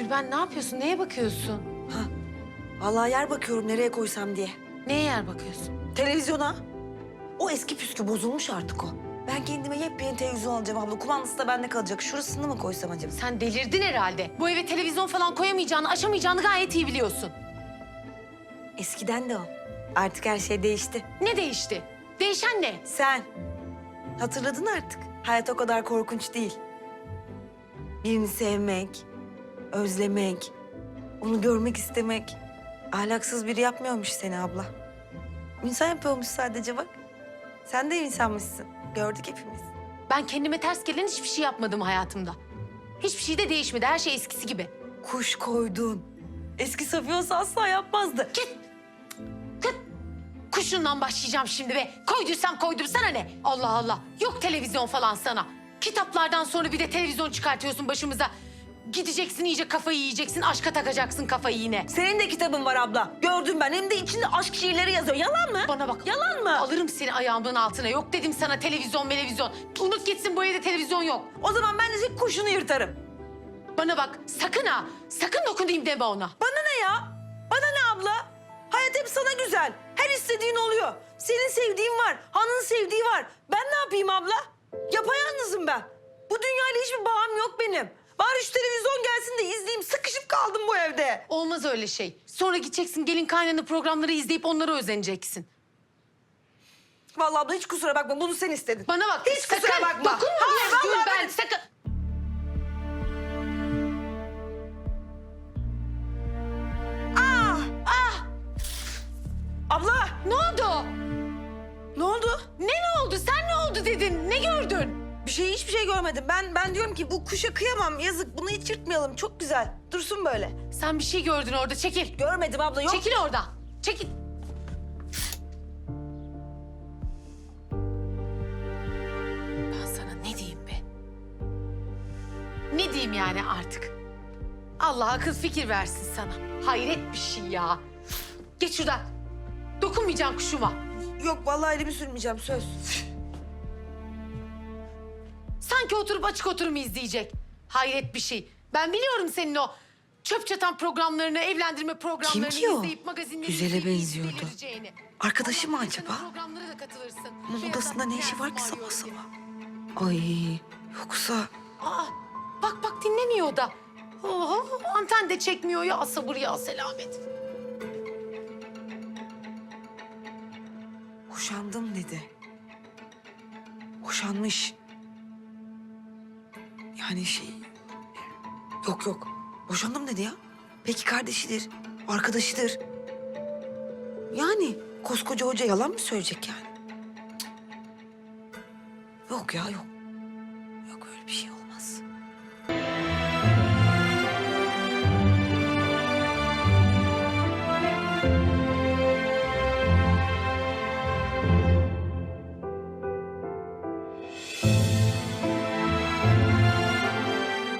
Gülben ne yapıyorsun? Neye bakıyorsun? Ha. Vallahi yer bakıyorum nereye koysam diye. Neye yer bakıyorsun? Televizyona. O eski püskü bozulmuş artık o. Ben kendime yepyeni televizyon alacağım abla. Kumandası da bende kalacak. Şurasını mı koysam acaba? Sen delirdin herhalde. Bu eve televizyon falan koyamayacağını, açamayacağını gayet iyi biliyorsun. Eskiden de o. Artık her şey değişti. Ne değişti? Değişen ne? Sen. Hatırladın artık. Hayat o kadar korkunç değil. Birini sevmek, özlemek, onu görmek istemek. Ahlaksız biri yapmıyormuş seni abla. İnsan yapıyormuş sadece bak. Sen de insanmışsın. Gördük hepimiz. Ben kendime ters gelen hiçbir şey yapmadım hayatımda. Hiçbir şey de değişmedi. Her şey eskisi gibi. Kuş koydun. Eski Safiye olsa asla yapmazdı. Git. Git. Kuşundan başlayacağım şimdi be. Koyduysam koydum sana ne? Allah Allah. Yok televizyon falan sana. Kitaplardan sonra bir de televizyon çıkartıyorsun başımıza. Gideceksin iyice kafayı yiyeceksin. Aşka takacaksın kafayı yine. Senin de kitabın var abla. Gördüm ben. Hem de içinde aşk şiirleri yazıyor. Yalan mı? Bana bak. Yalan mı? Alırım seni ayağımın altına. Yok dedim sana televizyon televizyon. Unut gitsin bu evde televizyon yok. O zaman ben de senin kuşunu yırtarım. Bana bak sakın ha. Sakın dokunayım deme ona. Bana ne ya? Bana ne abla? Hayat hep sana güzel. Her istediğin oluyor. Senin sevdiğin var. Han'ın sevdiği var. Ben ne yapayım abla? Yapayalnızım ben. Bu dünyayla hiçbir bağım yok benim. Bari şu televizyon kaldım bu evde. Olmaz öyle şey. Sonra gideceksin gelin kaynana programları izleyip onlara özeneceksin. Vallahi abla hiç kusura bakma. Bunu sen istedin. Bana bak. Hiç kusura sakın bakma. Dokunma Hayır, diye vallahi ben- sakın. Ah! Ah! Abla! Ne oldu? Bir şey hiçbir şey görmedim. Ben ben diyorum ki bu kuşa kıyamam. Yazık. Bunu hiç yırtmayalım. Çok güzel. Dursun böyle. Sen bir şey gördün orada. Çekil. Görmedim abla. Yok. Çekil oradan. Çekil. Ben sana ne diyeyim be? Ne diyeyim yani artık? Allah akıl fikir versin sana. Hayret bir şey ya. Geç şuradan. Dokunmayacağım kuşuma. Yok vallahi elimi sürmeyeceğim söz. Sanki oturup açık oturumu izleyecek. Hayret bir şey. Ben biliyorum senin o çöp çatan programlarını, evlendirme programlarını ki o? izleyip magazinleri Güzele izleyip benziyordu. Arkadaşı mı acaba? Programlara da katılırsın. Onun Beyaz odasında ne işi var ki sabah diye. sabah? Ay yoksa... Aa, bak bak dinlemiyor da. Oho, anten de çekmiyor ya sabır ya selamet. Boşandım dedi. Boşanmış. Yani şey... Yok yok. Boşandım dedi ya. Peki kardeşidir, arkadaşıdır. Yani koskoca hoca yalan mı söyleyecek yani? Cık. Yok ya yok. Yok öyle bir şey olmaz.